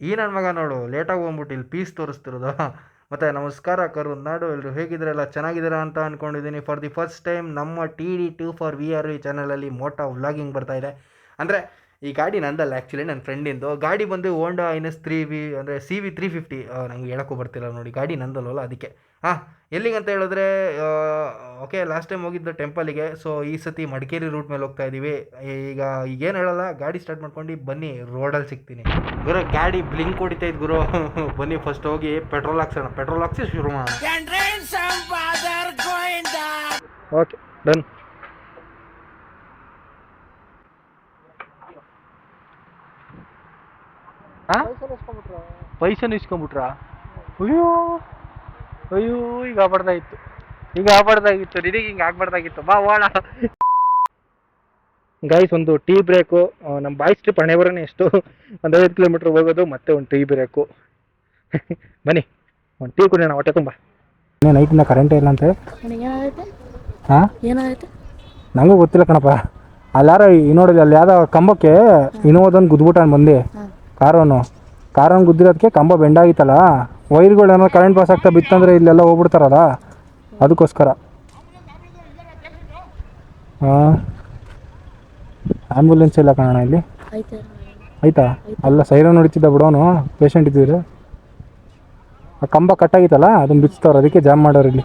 ಈ ನನ್ನ ಮಗ ನೋಡು, ಲೇಟಾಗಿ ಹೋಗ್ಬಿಟ್ಟು ಇಲ್ಲಿ ಪೀಸ್ ತೋರಿಸ್ತಿರೋದು. ಮತ್ತು ನಮಸ್ಕಾರ ಕರುಣ್ ನಾಡು ಎಲ್ಲರೂ ಹೇಗಿದ್ದೀರಲ್ಲ ಚೆನ್ನಾಗಿದ್ದೀರಾ ಅಂತ ಅಂದ್ಕೊಂಡಿದ್ದೀನಿ ಫಾರ್ ದಿ ಫಸ್ಟ್ ಟೈಮ್ ನಮ್ಮ T D two four V R V ಚಾನಲಲ್ಲಿ ಮೋಟಾ ವ್ಲಾಗಿಂಗ್ ಬರ್ತಾ ಇದೆ. ಅಂದರೆ ಈ ಗಾಡಿ ನಂದಲ್ಲ ಆ್ಯಕ್ಚುಲಿ ನನ್ನ ಫ್ರೆಂಡಿಂದು ಗಾಡಿ ಬಂದು ಓಂಡಾ ಐನ್ ಎಸ್ ತ್ರೀ ವಿ ಅಂದರೆ ಸಿ ವಿ ತ್ರೀ ಫಿಫ್ಟಿ ನಂಗೆ ಹೇಳೋಕ್ಕೂ ಬರ್ತಿಲ್ಲ ನೋಡಿ. ಗಾಡಿ ನಂದಲ್ವಲ್ಲ ಅದಕ್ಕೆ. ಹಾಂ ಅಂತ ಹೇಳಿದ್ರೆ ಓಕೆ ಲಾಸ್ಟ್ ಟೈಮ್ ಹೋಗಿದ್ದು ಟೆಂಪಲಿಗೆ ಸೊ ಈ ಸತಿ ಮಡಿಕೇರಿ ರೂಟ್ ಮೇಲೆ ಹೋಗ್ತಾ ಇದ್ದೀವಿ ಈಗ ಏನು ಹೇಳಲ್ಲ ಗಾಡಿ ಸ್ಟಾರ್ಟ್ ಮಾಡ್ಕೊಂಡು ಬನ್ನಿ ರೋಡಲ್ಲಿ ಸಿಗ್ತೀನಿ. ಗುರು ಗಾಡಿ ಬ್ಲಿಂಕ್ ಹೊಡಿತಾ ಇದ್ದು ಗುರು. ಬನ್ನಿ ಫಸ್ಟ್ ಹೋಗಿ ಪೆಟ್ರೋಲ್ ಹಾಕ್ಸೋಣ. ಪೆಟ್ರೋಲ್ ಹಾಕ್ಸಿ ಶುರು ಮಾಡೋಣ. ಓಕೆ ಡನ್ ಪೈಸೆನೂ ಇಸ್ಕೊಂಬಿಟ್ರ ಅಯ್ಯೋ. ಅಯ್ಯೋ ಈಗ ಆಗ್ಬಾರ್ದಾಗಿತ್ತು. ಈಗ ಆಗ್ಬಾರ್ದಾಗಿತ್ತು. ನಿನಗೆ ಹಿಂಗೆ ಆಗ್ಬಾರ್ದಾಗಿತ್ತು. ಬಾ ಓಣ ಗೈಸ್ ಒಂದು ಟೀ ಬ್ರೇಕು. ನಮ್ಮ ಬಾಯ್ಸ್ ಟ್ರಿಪ್ ಹಣೆ ಬರೋಣ ಎಷ್ಟು? ಒಂದು ಐದು ಕಿಲೋಮೀಟ್ರ್ ಹೋಗೋದು ಮತ್ತೆ ಒಂದು ಟೀ ಬ್ರೇಕು. ಬನ್ನಿ ಒಂದು ಟೀ ಕುಡಿಯೋಣ ಹೊಟ್ಟೆ ತುಂಬ. ನೈಟಿಂದ ಕರೆಂಟೇ ಇಲ್ಲ ಅಂತೇಳಿ ಏನಾಗೈತೆ? ಹಾಂ? ಏನಾಗೈತೆ? ನನಗೂ ಗೊತ್ತಿಲ್ಲ ಕಣಪ್ಪ. ಅಲ್ಲಾರ ಈ ನೋಡಿದೆ ಅಲ್ಲಿ ಯಾವ್ದೋ ಕಂಬಕ್ಕೆ ಇನ್ನೋದೊಂದು ಗುದ್ಬಿಟ್ಟಾನ ಬಂದು. ಕಾರೋನ್ ಕಾರನ್ನು ಗುದ್ದಿರೋದಕ್ಕೆ ಕಂಬ ಬೆಂಡಾಗಿತ್ತಲ್ಲ? ವೈರ್ಗಳು ಏನಾದ್ರು ಕರೆಂಟ್ ಪಾಸ್ ಆಗ್ತಾ ಬಿತ್ತಂದರೆ ಇಲ್ಲೆಲ್ಲ ಹೋಗ್ಬಿಡ್ತಾರಲ್ಲ? ಅದಕ್ಕೋಸ್ಕರ. ಹಾಂ ಆ್ಯಂಬುಲೆನ್ಸ್ ಇಲ್ಲ ಕಾಣೋಣ ಇಲ್ಲಿ. ಆಯಿತಾ. ಆಯ್ತಾ? ಅಲ್ಲ ಸೈರನ್ ಹೊಡಿತಿದ್ದ ಬಿಡೋನು. ಪೇಷಂಟ್ ಇದ್ದಿದ್ರೆ. ಆ ಕಂಬ ಕಟ್ಟಾಗಿತ್ತಲ್ಲ ಅದನ್ನು ಬಿಚ್ತವ್ರು ಅದಕ್ಕೆ ಜಾಮ್ ಮಾಡೋರು ಇಲ್ಲಿ.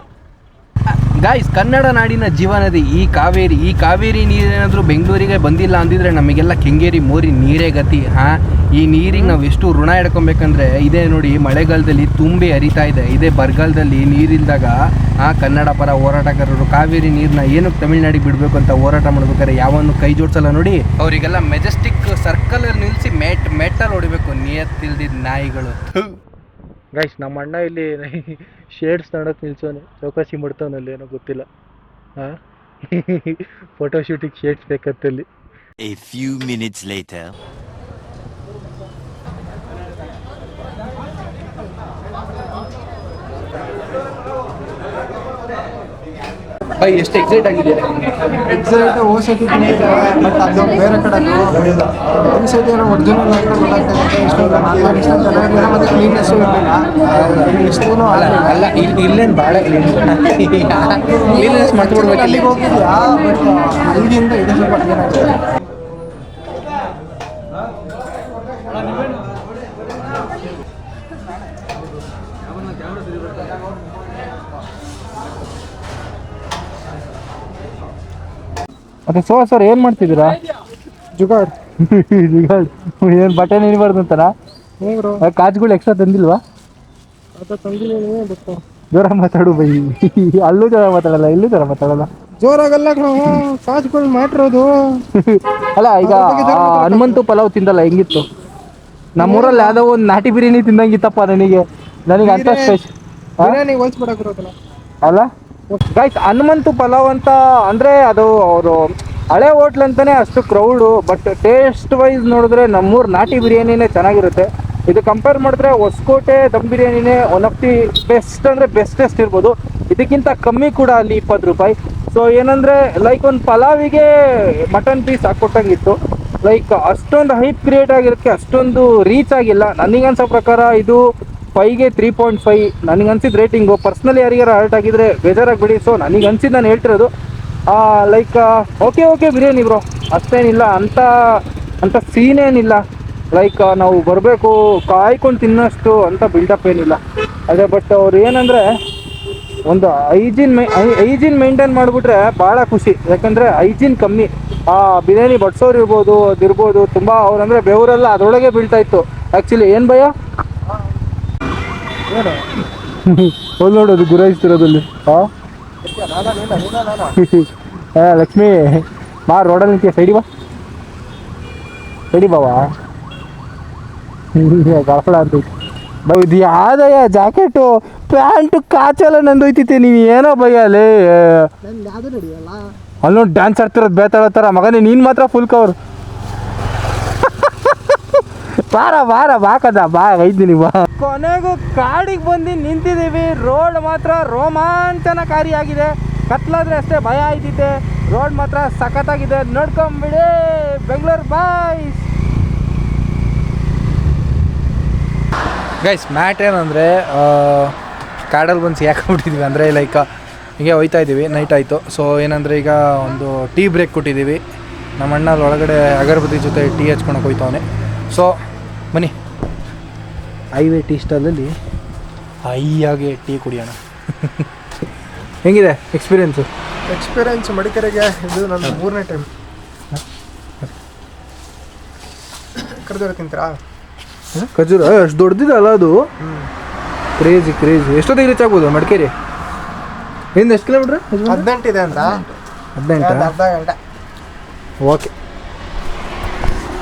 ಗಾಯ್ಸ್ ಕನ್ನಡ ನಾಡಿನ ಜೀವನದಿ, ಈ ಕಾವೇರಿ ಈ ಕಾವೇರಿ ನೀರೇನಾದರೂ ಬೆಂಗಳೂರಿಗೆ ಬಂದಿಲ್ಲ ಅಂದಿದ್ರೆ ನಮಗೆಲ್ಲ ಕೆಂಗೇರಿ, ಮೋರಿ, ನೀರೇ ಗತಿ, ಹಾಂ? ಈ ನೀರಿಗೆ ನಾವು ಎಷ್ಟು ಋಣ ಹಿಡ್ಕೊಬೇಕಂದ್ರೆ, ಇದೇ ನೋಡಿ ಮಳೆಗಾಲದಲ್ಲಿ ತುಂಬಿ ಹರಿತಾ ಇದೆ. ಇದೇ ಬರಗಾಲದಲ್ಲಿ ನೀರಿಲ್ದಾಗ, ಆ ಕನ್ನಡ ಪರ ಹೋರಾಟಗಾರರು ಕಾವೇರಿ ನೀರನ್ನ ಏನಕ್ಕೆ ತಮಿಳುನಾಡಿಗೆ ಬಿಡಬೇಕು ಅಂತ ಹೋರಾಟ ಮಾಡ್ಬೇಕಾದ್ರೆ ಯಾವನ್ನು ಕೈ ಜೋಡಿಸಲ್ಲ ನೋಡಿ. ಅವರಿಗೆಲ್ಲ ಮೆಜೆಸ್ಟಿಕ್ ಸರ್ಕಲಲ್ಲಿ ನಿಲ್ಲಿಸಿ ಮೆಟ್ ಮೆಟ್ಟಲ್ಲಿ ಹೊಡಿಬೇಕು ನಿಯತ್ತಿಲ್ದಿದ್ದ ನಾಯಿಗಳು. ಗೈಸ್ ನಮ್ಮ ಅಣ್ಣ ಇಲ್ಲಿ ಶೇಡ್ಸ್ ನೋಡೋಕೆ ನಿಲ್ಸೋನೆ. ಚೌಕಾಸಿ ಮಾಡ್ತಾವನಲ್ಲಿ ಏನೋ ಗೊತ್ತಿಲ್ಲ. ಹಾಂ? ಫೋಟೋ ಶೂಟಿಗೆ ಶೇಡ್ಸ್ ಬೇಕಂತಲ್ಲಿ A few ಮಿನಿಟ್ಸ್ later. ಬೈ ಎಷ್ಟು ಎಕ್ಸೈಟ್ ಆಗಿದೆ ಎಕ್ಸೈಟ್ ಓಸತಿ ಬಟ್ ಅದು ಬೇರೆ ಕಡೆ ಈ ಸೈಡ್ ಏನೋ ಒರಿಜಿನಲ್ ಗೊತ್ತಾಗ್ತದೆ ಇಷ್ಟು ನಾಲ್ಕು ಇಷ್ಟ ಚೆನ್ನಾಗಿರಲಿಲ್ಲ ಮತ್ತು ಕ್ಲೀನ್ನೆಸ್ಸು ಇರಲಿಲ್ಲ. ಇಷ್ಟೂ ಅಲ್ಲ ಅಲ್ಲ ಇಲ್ಲಿ ಇಲ್ಲೇನು ಭಾಳ ಕ್ಲೀನ್ನೆಸ್ ಮಾಡ್ಕೊಡ್ಬೇಕು ಅಲ್ಲಿಗೆ ಹೋಗಿದ್ಯಾ? ಬಟ್ ಅಲ್ಲಿಂದ ಇದು ಸ್ವಲ್ಪ ಏನಾಗಿದೆ ಮತ್ತೆ ಸೋ ಸರ್ ಏನು ಮಾಡ್ತಿದ್ದೀರಾ? ಜುಗಾಡ್. ಜುಗಾಡ್. ಏನು ಬಟ್ಟೆ ನಿಲ್ಬಾರ್ದು ಅಂತಾರ? ಕಾಜ್ಗಳು ಎಕ್ಸ್ಟ್ರಾ ತಂದಿಲ್ವಾ? ಜೋರ ಮಾತಾಡು ಬೈ. ಅಲ್ಲೂ ಜೋರ ಮಾತಾಡಲ್ಲ ಇಲ್ಲೂ ಜೋರ ಮಾತಾಡಲ್ಲ. ಜೋರಾಗಲ್ಲ ಆಗಲ್ಲ ಕಾಜುಗಳು ಮಾಡಿರೋದು. ಅಲ್ಲ ಈಗ. ಹನುಮಂತು ಪಲಾವ್ ತಿಂದಲ್ಲ ಹೆಂಗಿತ್ತು? ನಮ್ಮೂರಲ್ಲಿ ಯಾವುದೋ ಒಂದು ನಾಟಿ ಬಿರಿಯಾನಿ ತಿಂದಂಗಿತ್ತಪ್ಪ ನನಗೆ. ನನಗೆ ಅಂತ ಸ್ಪೆಷಲ್ ಅಲ್ಲ? ಗೈಸ್ ಹನುಮಂತು ಪಲಾವ್ ಅಂತ ಅಂದರೆ ಅದು ಅವರು ಹಳೆ ಹೋಟ್ಲ್ ಅಂತಾನೆ ಅಷ್ಟು ಕ್ರೌಡು ಬಟ್ ಟೇಸ್ಟ್ ವೈಸ್ ನೋಡಿದ್ರೆ ನಮ್ಮೂರು ನಾಟಿ ಬಿರಿಯಾನಿನೇ ಚೆನ್ನಾಗಿರುತ್ತೆ. ಇದು ಕಂಪೇರ್ ಮಾಡಿದ್ರೆ ಹೊಸಕೋಟೆ ದಮ್ ಬಿರಿಯಾನಿನೇ ಒನ್ ಆಫ್ ದಿ ಬೆಸ್ಟ್ ಅಂದರೆ ಬೆಸ್ಟೆಸ್ಟ್ ಇರ್ಬೋದು. ಇದಕ್ಕಿಂತ ಕಮ್ಮಿ ಕೂಡ ಅಲ್ಲಿ ಇಪ್ಪತ್ತು ರೂಪಾಯಿ. ಸೊ ಏನಂದರೆ ಲೈಕ್ ಒಂದು ಪಲಾವಿಗೆ ಮಟನ್ ಪೀಸ್ ಹಾಕ್ಕೊಟ್ಟಂಗಿತ್ತು ಲೈಕ್ ಅಷ್ಟೊಂದು ಹೈಪ್ ಕ್ರಿಯೇಟ್ ಆಗಿರೋಕ್ಕೆ ಅಷ್ಟೊಂದು ರೀಚ್ ಆಗಿಲ್ಲ. ನನಗನ್ಸೋ ಪ್ರಕಾರ ಇದು ಫೈವ್ಗೆ ತ್ರೀ ಪಾಯಿಂಟ್ ಫೈವ್ ನನಗೆ ಅನ್ಸಿದ ರೇಟಿಂಗು ಪರ್ಸ್ನಲಿ ಯಾರಿಗಾರ ಹರ್ಟ್ ಆಗಿದ್ರೆ ಬೇಜಾರಾಗಬೇಡಿ ಸೊ ನನಗೆ ಅನ್ಸಿದ್ದು ನಾನು ಹೇಳ್ತಿರೋದು like okay okay biryani bro ಅಷ್ಟೇನಿಲ್ಲ, ಅಂತ ಅಂತ ಸೀನ್ ಏನಿಲ್ಲ. ಲೈಕ್ ನಾವು ಬರಬೇಕು, ಕಾಯ್ಕೊಂಡು ತಿನ್ನೋಷ್ಟು ಅಂತ ಬಿಲ್ಡಪ್ ಏನಿಲ್ಲ. ಅದೇ ಬಟ್ ಅವ್ರು ಏನಂದರೆ, ಒಂದು ಐಜಿನ್ ಮೈ ಐಜಿನ್ ಮೇಂಟೈನ್ ಮಾಡಿಬಿಟ್ರೆ ಭಾಳ ಖುಷಿ. ಯಾಕಂದರೆ ಐಜಿನ್ ಕಮ್ಮಿ. ಆ, ಬಿರಿಯಾನಿ ಬಡ್ಸೋರು ಇರ್ಬೋದು ಅದಿರ್ಬೋದು ತುಂಬ ಅವ್ರಂದರೆ ಬೆವರೆಲ್ಲ, ಅದರೊಳಗೆ ಬೀಳ್ತಾ ಇತ್ತು. ಆ್ಯಕ್ಚುಲಿ ಏನು ಭಯ? ಹೋಗಿ ನೋಡೋದು ಗುರಾಯಿಸ್ತಿರೋದಲ್ಲಿ. ಹಾಂ ಏ ಲಕ್ಷ್ಮಿ ಬಾ ರೋಡಲ್ಲಿ ನಿಂತೀಯ ಸೈಡಿ ಬಾ. ಸೈಡಿ ಬಾವಾ ಗಳಫಳ ಅಂತ ಬೈ ಇದು ಯಾವ್ದಯ್ಯ ಜಾಕೆಟು ಪ್ಯಾಂಟು ಕಾಚೆಲ್ಲ ಹೋಯ್ತಿತ್ತೆ ನೀವು ಏನೋ ಭಯ ಅಲ್ಲಿ. ನಂದು ಅಲ್ಲಿ ನೋಡಿ ಡ್ಯಾನ್ಸ್ ಆಡ್ತಿರೋದು ಬೇತಾಳೋ ಥರ ಮಗನೇ ನೀನು ಮಾತ್ರ ಫುಲ್ ಕವರ್ ಬಾರ ಬಾರ ಬಾಕದ ಬಾ ಐದಿನಿ ಬಾ. ಕೊನೆಗೂ ಕಾಡಿಗೆ ಬಂದು ನಿಂತಿದ್ದೀವಿ. ರೋಡ್ ಮಾತ್ರ ರೋಮಾಂಚನಕಾರಿಯಾಗಿದೆ. ಕತ್ಲಾದ್ರೆ ಅಷ್ಟೇ ಭಯ ಆಯ್ತಿದೆ ರೋಡ್ ಮಾತ್ರ ಸಖತ್ತಾಗಿದೆ. ನೋಡ್ಕೊಂಬಿಡಿ. ಬೆಂಗಳೂರು ಬಾಯ್ಸ್. ಗೈಸ್ ಮ್ಯಾಟ್ ಏನಂದರೆ ಕಾಡಲ್ಲಿ ಬಂದು ಸಿಗಾಕ್ಬಿಟ್ಟಿದ್ವಿ ಅಂದರೆ ಲೈಕ್ ಹೀಗೆ ಹೋಯ್ತಾ ಇದ್ದೀವಿ. ನೈಟ್ ಆಯಿತು. ಸೊ ಏನಂದರೆ ಈಗ ಒಂದು ಟೀ ಬ್ರೇಕ್ ಕೊಟ್ಟಿದ್ದೀವಿ. ನಮ್ಮ ಅಣ್ಣ ಅಲ್ಲಿ ಒಳಗಡೆ ಅಗರಬತ್ತಿ ಜೊತೆ ಟೀ ಹಚ್ಕೊಳಕ್ಕೆ ಹೋಯ್ತವನೆ. ಸೊ ಬನ್ನಿ. ಹೈವೇ ಟೀ ಸ್ಟಾಲಲ್ಲಿ ಹೈಯಾಗಿ ಟೀ ಕುಡಿಯೋಣ. ಹೆಂಗಿದೆ ಎಕ್ಸ್ಪೀರಿಯೆನ್ಸು ಎಕ್ಸ್ಪೀರಿಯನ್ಸ್ ಮಡಿಕೇರಿಗೆ ಇದು ನನ್ನ ಮೂರನೇ ಟೈಮ್ ಕರೆದವ್ರು ತಿಂತೀರಾ? ಖಜೂರ ಅಷ್ಟು ದೊಡ್ಡದಿದಲ್ಲ ಅದು. ಕ್ರೇಜಿ ಕ್ರೇಜಿ ಎಷ್ಟೊತ್ತಿಗೆ ರೀಚ್ ಆಗ್ಬೋದು ಮಡಿಕೇರಿ? ಇನ್ನು ಎಷ್ಟು ಕಿಲೋಮೀಟ್ರ್ ಹದಿನೆಂಟಿದೆ ಅಂತ. ಹದಿನೆಂಟು? ಅರ್ಧ ಗಂಟೆ. ಓಕೆ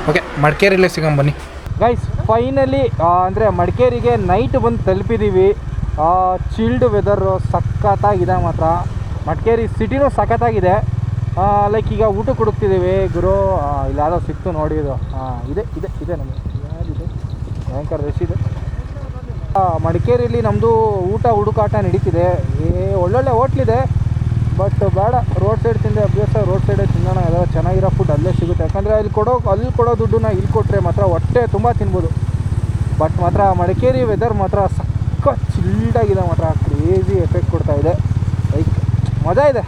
ಓಕೆ ಮಡಿಕೇರಿಲೇ ಸಿಗೋಣ ಬನ್ನಿ. ಗೈಸ್ ಫೈನಲಿ ಅಂದರೆ ಮಡಿಕೇರಿಗೆ ನೈಟ್ ಬಂದು ತಲುಪಿದ್ದೀವಿ ಚಿಲ್ಡ್ ವೆದರು ಸಖತ್ತಾಗಿದೆ ಮಾತ್ರ. ಮಡಿಕೇರಿ ಸಿಟಿನೂ ಸಖತ್ತಾಗಿದೆ. ಲೈಕ್ ಈಗ ಊಟಕ್ಕೆ ಹುಡುಕ್ತಿದ್ದೀವಿ ಗುರು. ಇಲ್ಲ ಇಲ್ಲಿ ಯಾವುದೋ ಸಿಕ್ತು ನೋಡಿ ಇದು. ಹಾಂ ಇದೆ ಇದೆ ಇದೆ ನಮಗೆ ಯಾರಿದೆ? ಭಯಂಕರ ರಶ್ ಇದೆ. ಮಡಿಕೇರಿಯಲ್ಲಿ ನಮ್ಮದು ಊಟ ಹುಡುಕಾಟ ನಡೀತಿದೆ. ಏ, ಒಳ್ಳೊಳ್ಳೆ ಹೋಟ್ಲಿದೆ ಬಟ್ ಬೇಡ ರೋಡ್ ಸೈಡ್ ತಿಂದೆ ಅಭ್ಯಾಸ ರೋಡ್ ಸೈಡೇ ತಿನ್ನೋಣ, ಎಲ್ಲ ಚೆನ್ನಾಗಿರೋ ಫುಡ್ ಅಲ್ಲೇ ಸಿಗುತ್ತೆ. ಯಾಕಂದರೆ ಅಲ್ಲಿ ಕೊಡೋ ಅಲ್ಲಿ ಕೊಡೋ ದುಡ್ಡನ್ನ ಇಲ್ಲಿ ಕೊಟ್ಟರೆ ಮಾತ್ರ ಹೊಟ್ಟೆ ತುಂಬ ತಿನ್ಬೋದು. ಬಟ್ ಮಾತ್ರ ಮಡಿಕೇರಿ ವೆದರ್ ಮಾತ್ರ ಸಕ್ಕ ಚಿಲ್ಡಾಗಿದೆ ಮಾತ್ರ ಕ್ರೇಜಿ ಎಫೆಕ್ಟ್ ಕೊಡ್ತಾ ಇದೆ. ಲೈಕ್ ಮಜಾ ಇದೆ.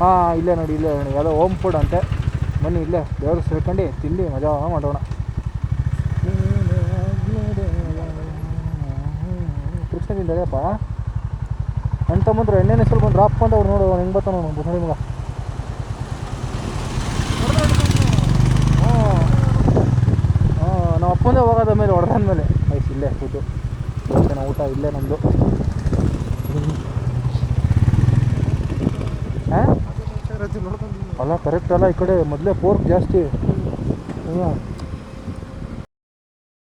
ಹಾಂ, ಇಲ್ಲೇ ನೋಡಿ ಇಲ್ಲೇ ನೋಡಿ, ಯಾವುದೋ ಹೋಮ್ ಫುಡ್ ಅಂತೆ. ಬನ್ನಿ ಇಲ್ಲೇ, ದೇವರು ಸೇರ್ಕೊಂಡು ತಿಂದು ಮಜಾ ಮಾಡೋಣ. ಕೃಷ್ಣದಿಂದ ಅಣ್ಣ ತಮ್ಮಂದ್ರೆ ಎಣ್ಣೆ ಸ್ವಲ್ಪ ಡ್ರಾಪ್ ಅಂತ ಅವ್ರು ನೋಡು ಹೆಂಗೆ ಬರ್ತಾನೆ ನೋಡಿ ಬುಸಣಿ ಮಗ. ನಾವು ಅಪ್ಪಂದೇ ಹೋಗೋದ ಮೇಲೆ ಹೊಡೆದ ಮೇಲೆ. ಐಸ್ ಇಲ್ಲೇ ಫುಡ್ಡು ಇವತ್ತಿನ ಊಟ ಇಲ್ಲೇ ನಮ್ಮದು ಅಲ್ಲ ಕರೆಕ್ಟ್ ಅಲ್ಲ, ಈ ಕಡೆ ಮೊದಲೇ ಪೋರ್ಕ್ ಜಾಸ್ತಿ. ಹ್ಞೂ